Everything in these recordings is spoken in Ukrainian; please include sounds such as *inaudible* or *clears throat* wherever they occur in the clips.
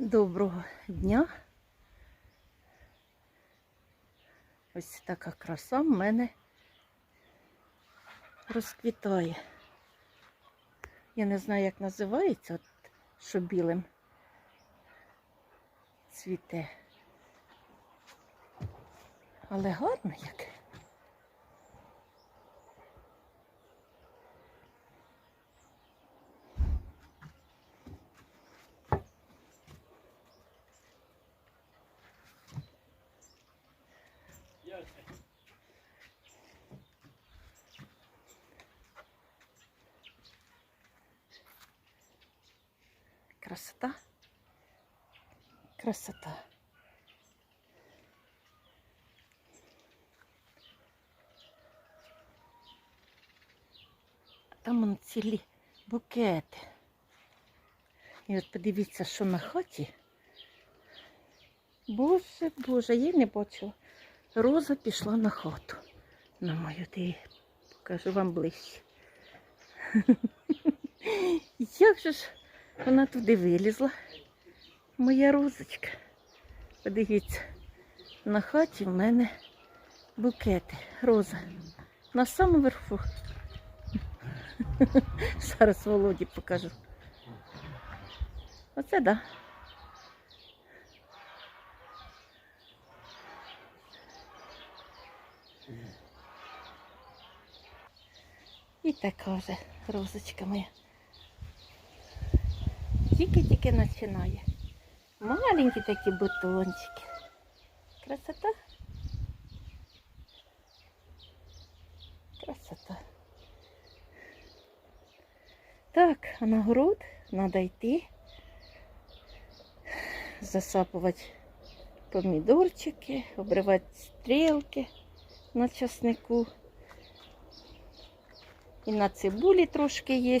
Доброго дня. Ось така краса в мене розквітає. Я не знаю, як називається, от, що білим цвіте. Але гарно як. Красота. Красота. Там он цілі букети. І от подивіться, що на хаті. Боже, Боже, я не бачила. Роза пішла на хату. На мою ти покажу вам ближче. *laughs* Як же ж вона туди вилізла? Моя розочка. Подивіться, на хаті в мене букети. Роза. На самому верху. *laughs* Зараз Володі покажу. Оце да. І така вже розочка моя. Тільки-тільки починає. Маленькі такі бутончики. Красота. Красота. Так, а на город треба йти, засапувати помідорчики, обривати стрілки на часнику. І на цибулі трошки є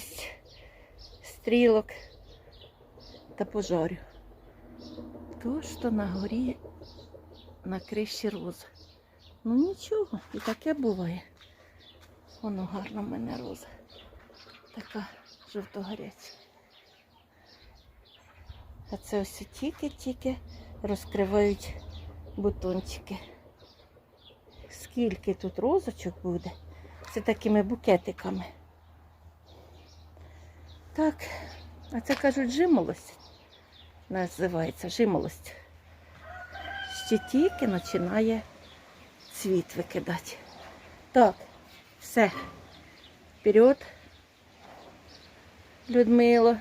стрілок та пожарю. То, що на горі на криші роза. Ну нічого, і таке буває. Воно гарна в мене роза. Така жовто-гаряча. А це ось тільки-тільки розкривають бутончики. Скільки тут розочок буде? Це такими букетиками. Так, а це кажуть жимолость. Називається жимолость. Ще тільки починає цвіт викидати. Так, все. Вперед. Людмило,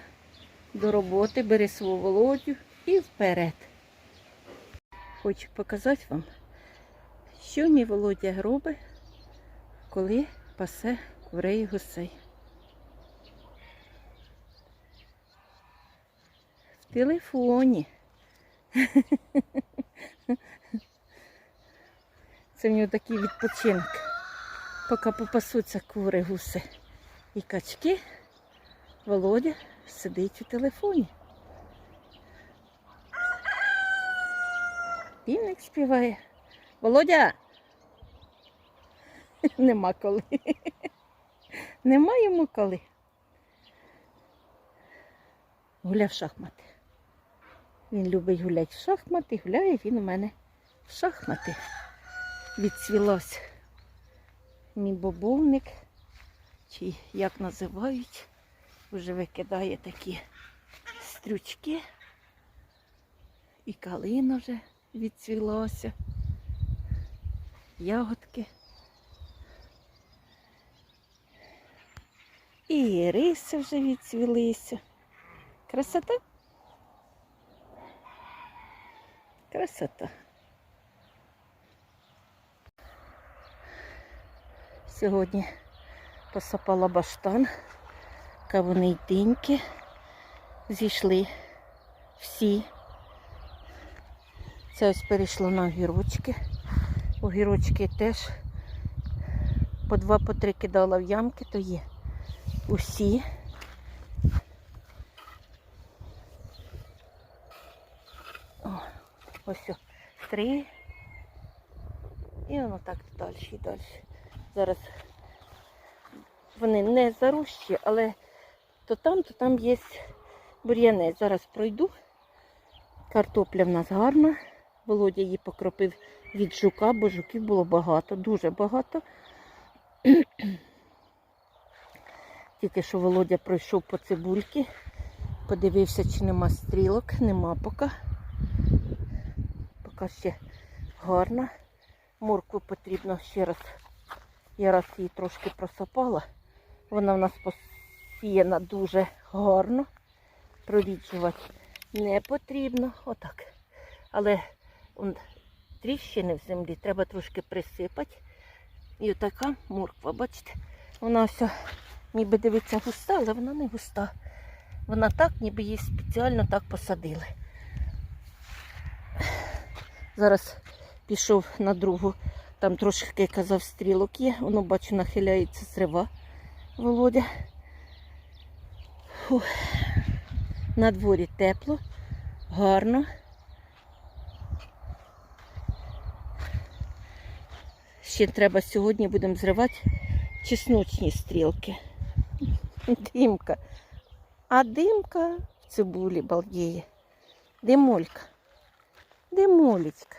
до роботи, бери свого володю і вперед. Хочу показати вам, що мій Володя робить, коли пасе курей гусей. Телефоні. Це в нього такий відпочинок. Поки попасуться кури, гуси і качки, Володя сидить у телефоні. Півник співає. Володя! Нема коли. Нема йому коли. Гуляв шахмати. Він любить гуляти в шахмати, гуляє він у мене в шахмати. Відцвілося мій бобовник, чи як називають, вже викидає такі стрючки. І калина вже відцвілася, ягодки. І риси вже відцвілися. Красота? Красота. Сьогодні посапала баштан, кавуни й. Зійшли всі. Це ось перейшло на огірочки. Огірочки теж по два, по три кидала в ямки, то є усі. Ось три. І воно так далі і далі. Зараз вони не зарущі, але то там, то там є бур'янець. Зараз пройду Картопля в нас гарна. Володя її покропив від жука, бо жуків було багато, дуже багато. *clears throat* Тільки що Володя пройшов по цибульки, подивився, чи нема стрілок, нема поки. Поки ще гарна. Моркву потрібно ще раз. Я раз її трошки просапала. Вона в нас посіяна дуже гарно. Проріджувати не потрібно. Отак. Але он, тріщини в землі треба трошки присипати. І отака морква, бачите, вона все ніби дивиться густа, але вона не густа. Вона так, ніби її спеціально так посадили. Зараз пішов на другу, там трошки казав стрілок є, воно бачу нахиляється зрива Володя. Фух. На дворі тепло, гарно. Ще треба сьогодні будемо зривати чесночні стрілки. Димка. А димка в цибулі балдіє. Димолька. Димолечка.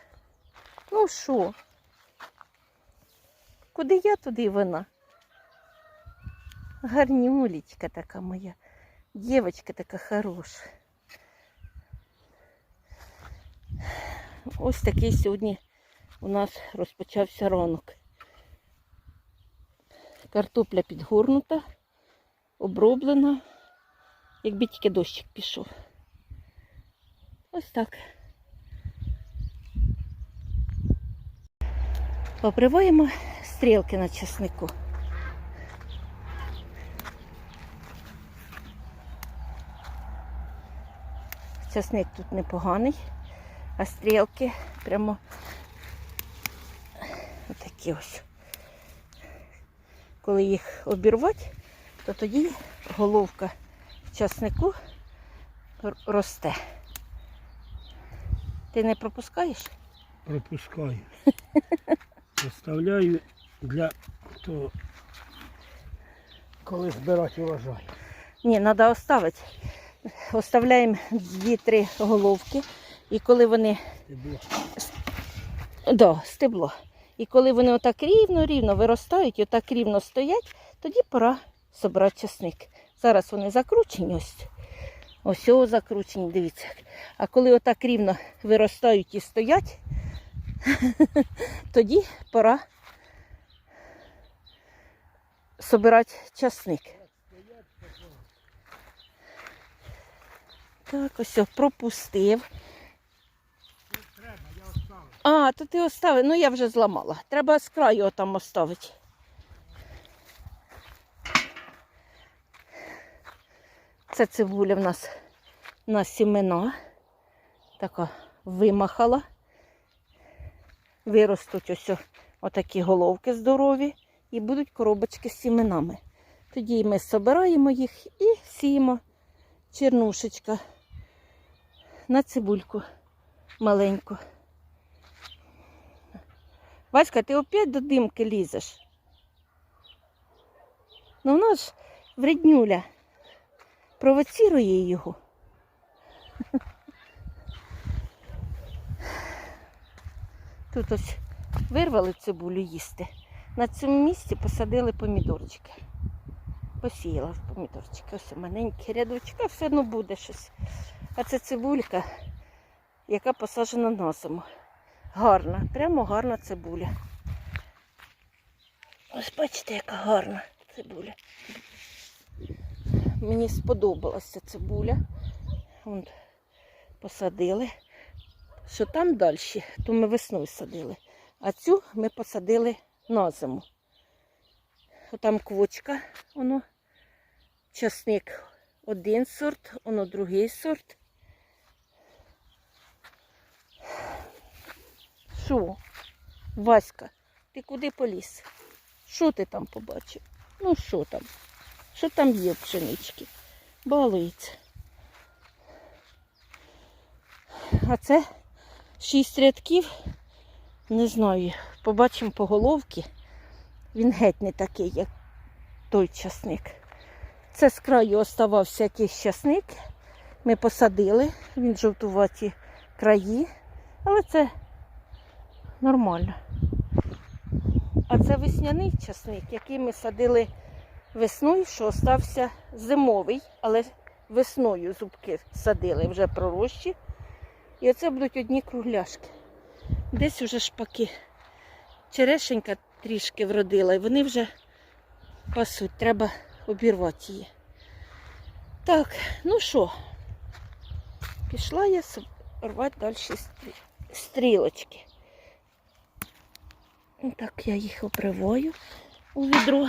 Ну що? Куди я, туди вона. Гарнюлечка така моя. Дівочка така хороша. Ось такий сьогодні у нас розпочався ранок. Картопля підгорнута, оброблена, якби тільки дощик пішов. Ось так. Поприваємо стрілки на часнику. Часник тут непоганий, а стрілки прямо отакі ось. Коли їх обірвати, то тоді головка в часнику росте. Ти не пропускаєш? пропускаю. *laughs* Оставляю для того, коли збирати урожай. Ні, треба оставити. Оставляємо 2-3 головки. І коли вони Стебло. Да, стебло. І коли вони отак рівно-рівно виростають і отак рівно стоять, тоді пора собрати часник. Зараз вони закручені ось. Ось о, закручені, дивіться. А коли отак рівно виростають і стоять, *laughs* тоді пора собирати часник. Так, ось пропустив. А, то ти оставив. Ну я вже зламала. Треба з краю там оставити. Це цибуля в нас на сімена. Така вимахала. Виростуть ось отакі головки здорові і будуть коробочки з сіменами. Тоді ми збираємо їх і сіємо чернушечка на цибульку маленьку. Васька, ти опять до димки лізеш. Ну вона ж вреднюля. Провоцірує його. Тут ось вирвали цибулю їсти. На цьому місці посадили помідорчики. Посіяла помідорчики. Ось маленькі рядочки, все одно буде щось. А це цибулька, яка посаджена на зиму. Гарна, прямо гарна цибуля. Ось бачите, яка гарна цибуля. Мені сподобалася цибуля. Вон посадили. Що там далі, то ми весною садили. А цю ми посадили на зиму. Отам квочка, воно, часник один сорт, воно другий сорт. Що? Васька, ти куди поліз? Що ти там побачив? Ну що там? Що там є пшенички? Балується. А це шість рядків. Не знаю, побачимо по головці. Він геть не такий, як той часник. Це з краю оставався якийсь часник. Ми посадили, він жовтуваті краї, але це нормально. А це весняний часник, який ми садили весною, що остався зимовий, але весною зубки садили вже пророщі. І оце будуть одні кругляшки. Десь уже шпаки. Черешенька трішки вродила, і вони вже пасуть. Треба обірвати її. Так, ну що, пішла я рвати далі стрілочки. Ну, Так, я їх обриваю у відро.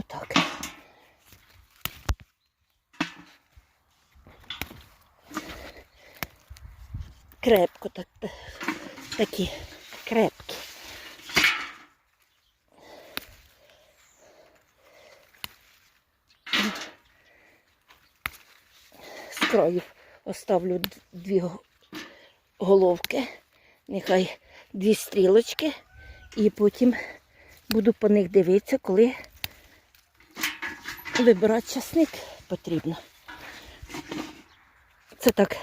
Отак. Крепко так, такі крепкі. З краю оставлю дві головки, нехай дві стрілочки, і потім буду по них дивитися, коли вибирати часник потрібно. Це так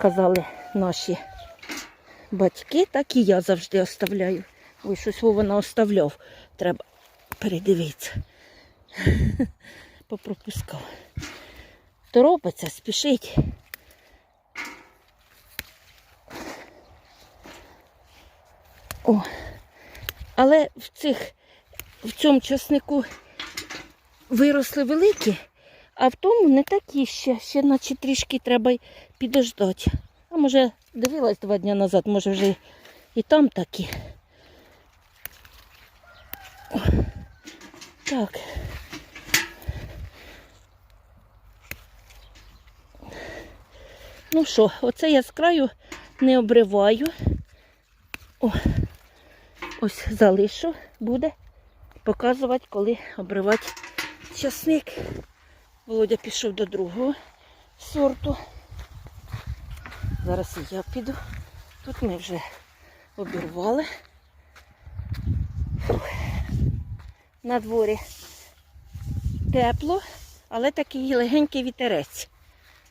казали наші батьки, так і я завжди оставляю. Ой, щось вона оставляв. Треба передивитися. *laughs* Попропускав. Торопиться, спішить. О, але в цих, в цьому часнику виросли великі, а в тому не такі ще, ще наче трішки треба підождати. А може, дивилась два дні назад, може вже і там такі. Так. Ну що, оце я з краю не обриваю. О, ось залишу, буде показувати, коли обривати часник. Володя пішов до другого сорту. Зараз і я піду. Тут ми вже обірвали. На дворі тепло, але такий легенький вітерець,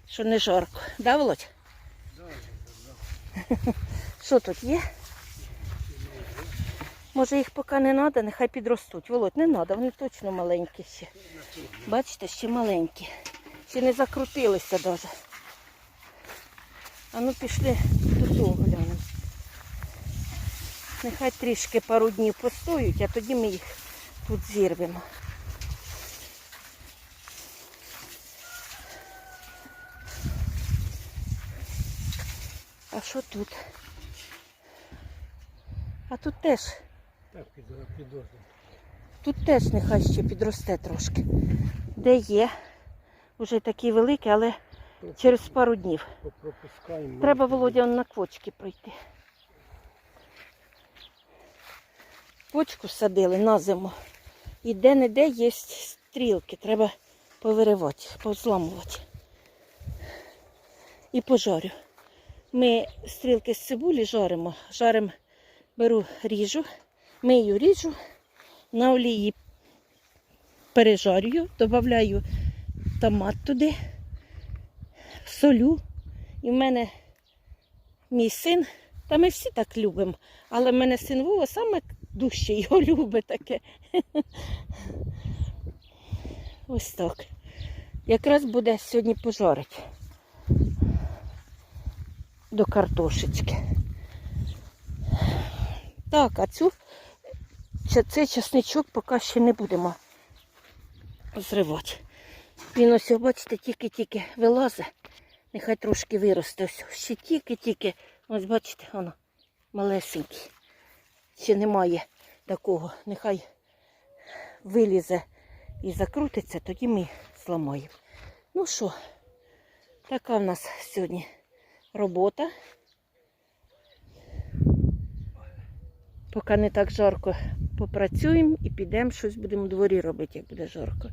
що не жарко. Да, Володь? Що тут є? Може їх поки не треба, нехай підростуть. Володь, не треба, вони точно маленькі ще. Бачите, ще маленькі. Ще не закрутилися навіть. А ну пішли до того глянемо. Нехай трішки пару днів постоють, а тоді ми їх тут зірвемо. А що тут? А тут теж, Так, підозрюю. тут теж нехай ще підросте трошки. Де є? Уже такі великі, але через пару днів. Треба, Володя, на квочки пройти. Квочку садили на зиму. І де-не-де є стрілки. Треба повиривати, позламувати. І пожарю. Ми стрілки з цибулі жаримо. Жаримо, беру ріжу, мию ріжу, на олії пережарюю, додаю томат туди, солю. І в мене мій син, та ми всі так любимо, але в мене син Вова саме дужче його *laughs* любить таке. Ось так. Якраз буде сьогодні пожарить до картошечки. Так, а цю цей часничок поки ще не будемо зривати. Він ось, бачите, тільки-тільки вилазить. Нехай трошки виросте. Ось ще тільки-тільки. Ось бачите, воно малесенький. Ще немає такого. Нехай вилізе і закрутиться, тоді ми зламаємо. Ну що, така в нас сьогодні робота. Поки не так жарко попрацюємо і підемо щось будемо у дворі робити, як буде жарко.